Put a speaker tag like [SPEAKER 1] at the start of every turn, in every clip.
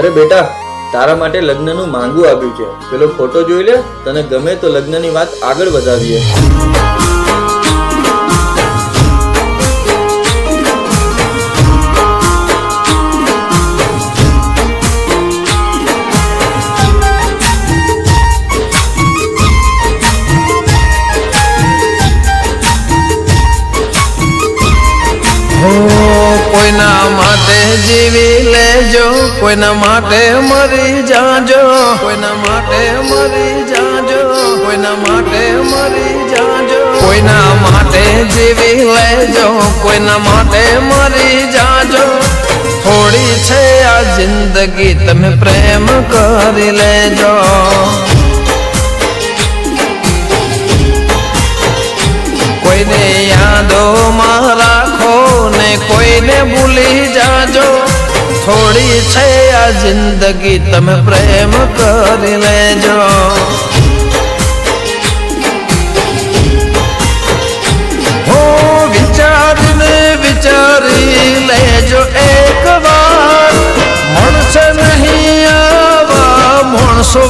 [SPEAKER 1] અરે બેટા, તારા માટે લગ્નનું માંગુ આપ્યું છે. પેલો ફોટો જોઈ લે, તને ગમે તો લગ્નની વાત આગળ વધાવીએ
[SPEAKER 2] હો કોઈના માટે જીવી લેજો, કોઈના માટે મરી જાજો, કોઈના માટે મરી જાજો, કોઈના માટે મરી જાજો. કોઈના માટે જીવી લેજો, કોઈના માટે મરી જાજો. થોડી છે આ જિંદગી, તમે પ્રેમ કરી લેજો. કોઈને યાદોમાં ને કોઈને ભૂલી જાજો થોડી છે આ જિંદગી તમે પ્રેમ કરી લેજો હો વિચારીને વિચારી લેજો એક વાર મળશે નહીં આવા માણસો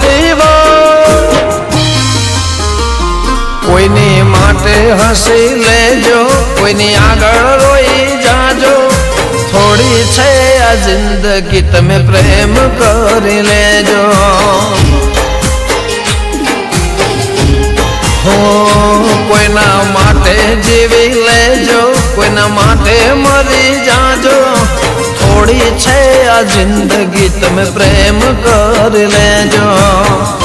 [SPEAKER 2] માણસો કોઈની માટે હસી લેજો, કોઈની આગળ રોઈ જાજો. થોડી છે આ જિંદગી, તમે પ્રેમ કરી લેજો. હો કોઈના માટે જીવી લેજો, કોઈના માટે મરી જાજો. આ જિંદગી તમે પ્રેમ કરી લેજો.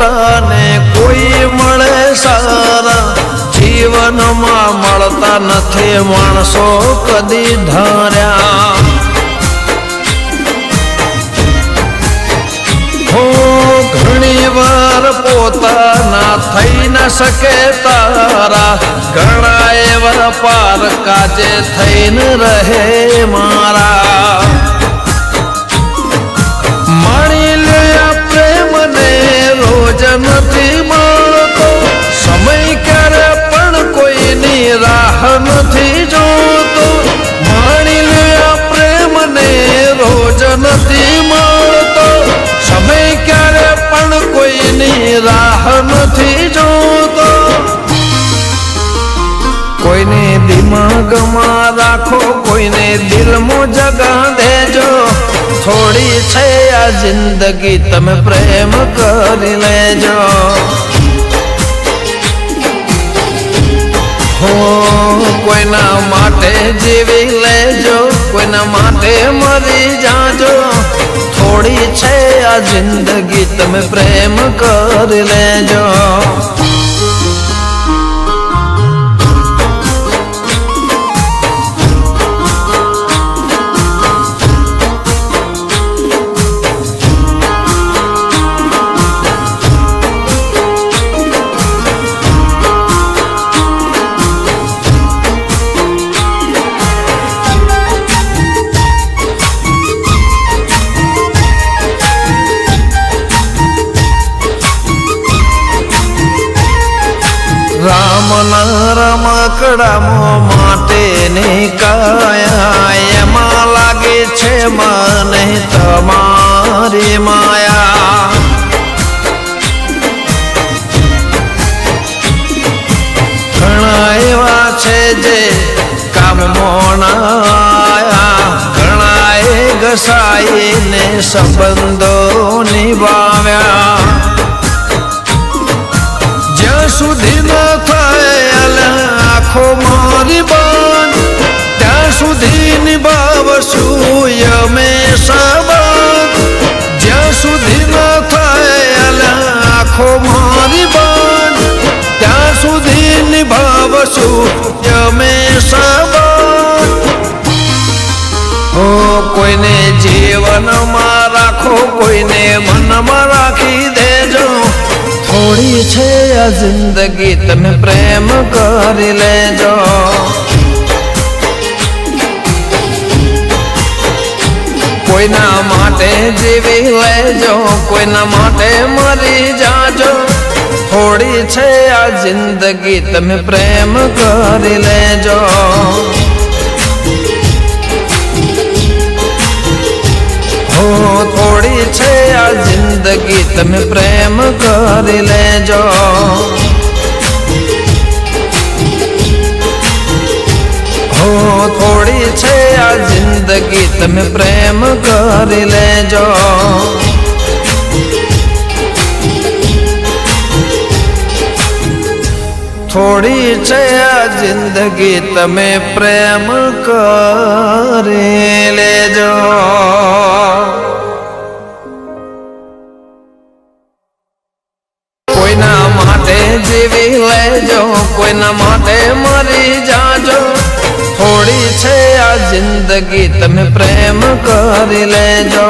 [SPEAKER 2] ખોટા કોઈ મળે સારા. જીવનમાં મળતા નથી માણસો કદી ધાર્યા. હો, ઘણી વાર પોતાના થઈ ન શકે તારા. ઘણા એવા પાર કાજે થઈને રહે મારા. કોઈને દિમાગમાં રાખો, કોઈને દિલમાં જગા દેજો થોડી છે આ જિંદગી, તમે પ્રેમ કરી લેજો. હો કોઈના માટે જીવી લેજો, કોઈના માટે મરી જાજો. થોડી છે આ જિંદગી, તમે પ્રેમ કરી લેજો. રમકડામાં માટેની કાયા એમાં લાગે છે મને તમારી માયા. ઘણા એવા છે જે કામ મોણાયા ઘણા એ ઘસાઈને સંબંધો નિભાવ્યા. જ્યાં સુધી ન થાય રાખો મારી બાન ત્યાં સુધી નિભાવશું અમે સાબાન જ્યાં સુધી ન થાય આખો મારી બાન ત્યાં સુધી નિભાવશું અમે સાબાન હો, કોઈને જીવનમાં રાખો, કોઈને મનમાં રાખી દે. થોડી છે આ જિંદગી તમે પ્રેમ કરી લેજો. કોઈના માટે જીવી લેજો, કોઈના માટે મરી જાજો. થોડી છે આ જિંદગી તમે પ્રેમ કરી લેજો. થોડી છે આ જિંદગી તમે પ્રેમ કરી લેજો. હો, થોડી છે આ જિંદગી તમે પ્રેમ કરી લેજો. થોડી છે આ જિંદગી તમે પ્રેમ કરી લેજો. કોઈના માટે મરી જાજો. થોડી છે આ જિંદગી તમે પ્રેમ કરી લેજો.